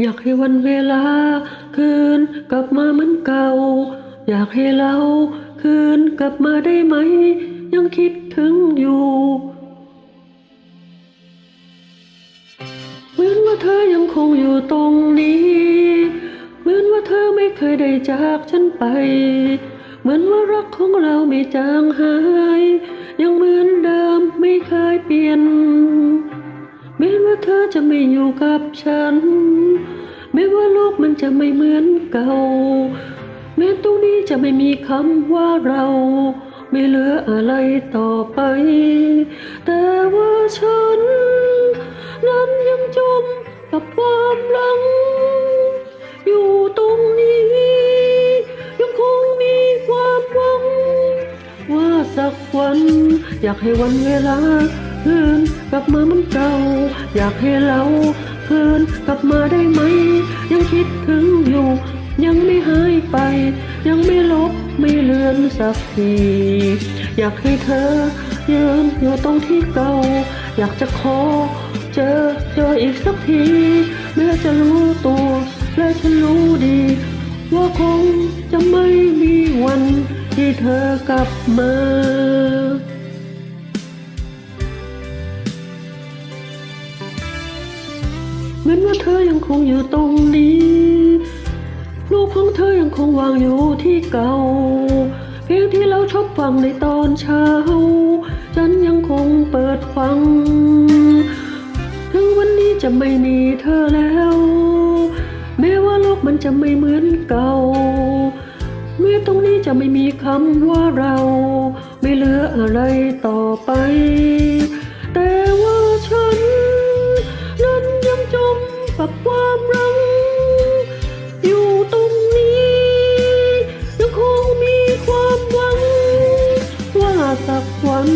อยากให้วันเวลา คืนกลับมาเหมือนเก่า อยากให้เราคืนกลับมาได้ไหม ยังคิดถึงอยู่เหมือนว่าเธอยังคงอยู่ตรงนี้เหมือนว่าเธอไม่เคยได้จากฉันไป เหมือนว่ารักของเราไม่จางหาย ยังเหมือนเดิมไม่เคยเปลี่ยน แม้ว่าเธอจะไม่อยู่กับฉัน แม้ว่าโลกมันจะไม่เหมือนเก่า แม้ตรงนี้จะไม่มีคำว่าเรา ไม่เหลืออะไรต่อไป แต่ว่าฉัน นั้นยังจมกับความหลัง อยู่ตรงนี้ ยังคงมีความหวัง ว่าสักวัน อยากให้วันเวลา คืนกลับมาเหมือนเก่า อยากให้เราคืนกลับมาได้ไหม ยังคิดถึงอยู่ ยังไม่หายไป ยังไม่ลบไม่เลือนสักที อยากให้เธอยืนอยู่ตรงที่เก่า อยากจะขอเจอเจออีกสักทีแม้จะรู้ตัวและฉันรู้ดี ว่าคงจะไม่มีวันที่เธอกลับมา เหมือนว่าเธอยังคงอยู่ตรงนี้ลูกของเธอยังคงวางอยู่ที่เก่า เพลงที่เราชอบฟังในตอนเช้า ฉันยังคงเปิดฟัง ถึงวันนี้จะไม่มีเธอแล้ว แม้ว่าโลกมันจะไม่เหมือนเก่าแม้ตรงนี้จะไม่มีคำว่าเรา ไม่เหลืออะไรต่อไป วัน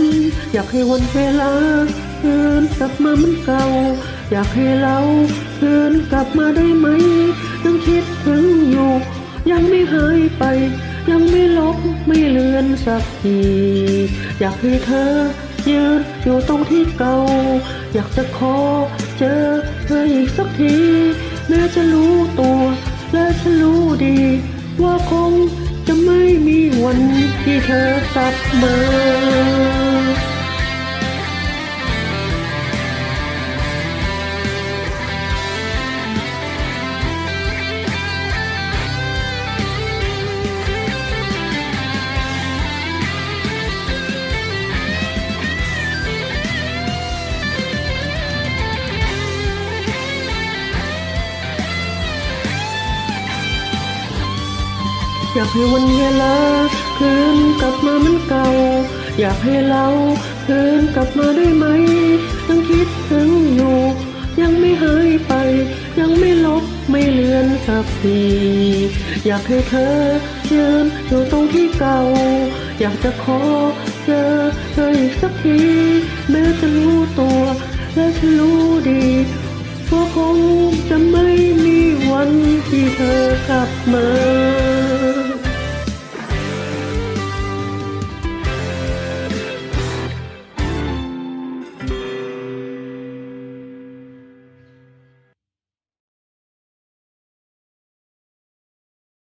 อยากให้วันเวลาคืนกลับมาเหมือนเก่า อยากให้เราคืนกลับมาได้ไหม ยังคิดถึงอยู่ ยังไม่หายไป ยังไม่ลบไม่เลือนสักที อยากให้เธอยืนอยู่ตรงที่เก่า อยากจะขอเจอเธออีกสักที แม้จะรู้ตัวและฉันรู้ดี ว่าคง ไม่มีวันที่เธอกลับมา อยากให้วันเวลาคืนกลับมาเหมือนเก่า อยากให้เราคืนกลับมาได้ไหมยังคิดถึงอยู่ ยังไม่หายไป ยังไม่ลบไม่เลือนสักทีอยากให้เธอยืนอยู่ตรงที่เก่า อยากจะขอเจอเธออีกสักทีแม้จะรู้ตัวและฉันรู้ดีว่าคงจะไม่มีวันที่เธอกลับมา